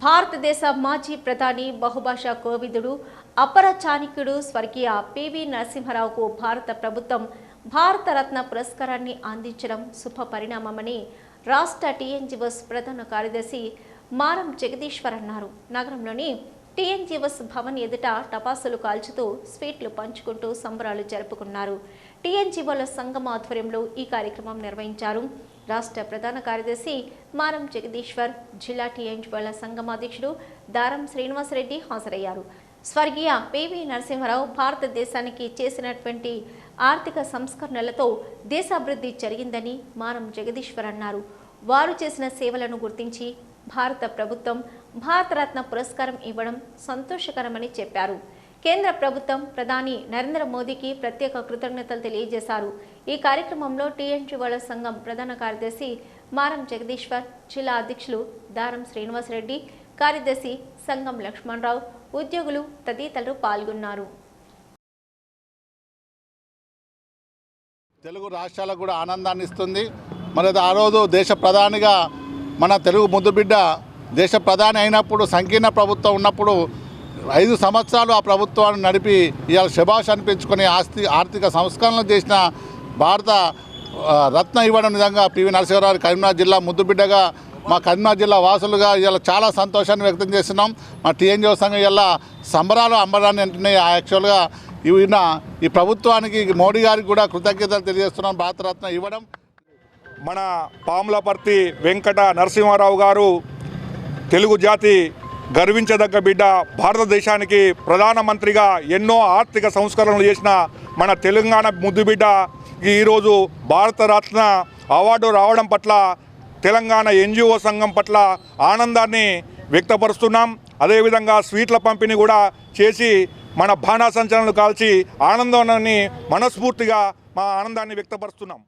భారతదేశ మాజీ ప్రధాని బహుభాషా కోవిదుడు అపర చాణిక్యుడు స్వర్గీయ పివి నరసింహారావుకు భారత ప్రభుత్వం భారతరత్న పురస్కారాన్ని అందించడం శుభ పరిణామమని రాష్ట్ర టీఎన్జిఓస్ ప్రధాన కార్యదర్శి మారం జగదీశ్వర్ అన్నారు. నగరంలోని టీఎన్జిఓస్ భవన్ ఎదుట టపాసులు కాల్చుతూ స్వీట్లు పంచుకుంటూ సంబరాలు జరుపుకున్నారు. టీఎన్జిఓల సంఘం ఆధ్వర్యంలో ఈ కార్యక్రమం నిర్వహించారు. రాష్ట్ర ప్రధాన కార్యదర్శి మారం జగదీశ్వర్ జిల్లా టీఎన్జిఓల సంఘం అధ్యక్షుడు దారం శ్రీనివాసరెడ్డి హాజరయ్యారు. స్వర్గీయ పివి నరసింహారావు భారతదేశానికి చేసినటువంటి ఆర్థిక సంస్కరణలతో దేశాభివృద్ధి జరిగిందని మారం జగదీశ్వర్ అన్నారు. వారు చేసిన సేవలను గుర్తించి భారత ప్రభుత్వం భారతరత్న పురస్కారం ఇవ్వడం సంతోషకరమని చెప్పారు. కేంద్ర ప్రభుత్వం ప్రధాని నరేంద్ర మోదీకి ప్రత్యేక కృతజ్ఞతలు తెలియజేశారు. ఈ కార్యక్రమంలో టీఎన్జీఓల సంఘం ప్రధాన కార్యదర్శి మారం జగదీశ్వర్ జిల్లా అధ్యక్షులు దారం శ్రీనివాసరెడ్డి కార్యదర్శి సంఘం లక్ష్మణరావు ఉద్యోగులు తదితరులు పాల్గొన్నారు. తెలుగు రాష్ట్రాలకు కూడా ఆనందాన్ని ఇస్తుంది. మరి ఆ రోజు దేశ ప్రధానిగా మన తెలుగు ముద్దుబిడ్డ దేశ ప్రధాని అయినప్పుడు సంకీర్ణ ప్రభుత్వం ఉన్నప్పుడు ఐదు సంవత్సరాలు ఆ ప్రభుత్వాన్ని నడిపి ఇవాళ శభాష్ అనిపించుకొని ఆస్తి ఆర్థిక సంస్కరణలు చేసిన భారత రత్న ఇవ్వడం నిజంగా పివి నరసింహారావు కరీంనగర్ జిల్లా ముద్దుబిడ్డగా మా కరీంనగర్ జిల్లా వాసులుగా ఇవాళ చాలా సంతోషాన్ని వ్యక్తం చేస్తున్నాం. మా టీఎన్జిఓ సంఘం ఇలా సంబరాలు అంబరాన్ని అంటున్నాయి. యాక్చువల్గా ఈయన ఈ ప్రభుత్వానికి మోడీ గారికి కూడా కృతజ్ఞతలు తెలియజేస్తున్నాం. భారతరత్న ఇవ్వడం. మన పాములపర్తి వెంకట నరసింహారావు గారు తెలుగు జాతి గర్వించదగ్గ బిడ్డ భారతదేశానికి ప్రధానమంత్రిగా ఎన్నో ఆర్థిక సంస్కరణలు చేసిన మన తెలంగాణ ముద్దు బిడ్డ. ఈరోజు భారతరత్న అవార్డు రావడం పట్ల తెలంగాణ ఎన్జిఓ సంఘం పట్ల ఆనందాన్ని వ్యక్తపరుస్తున్నాం. అదేవిధంగా స్వీట్ల పంపిణీ కూడా చేసి మన బాణాసంచలనలు కాల్చి ఆనందాన్ని మనస్ఫూర్తిగా మా ఆనందాన్ని వ్యక్తపరుస్తున్నాం.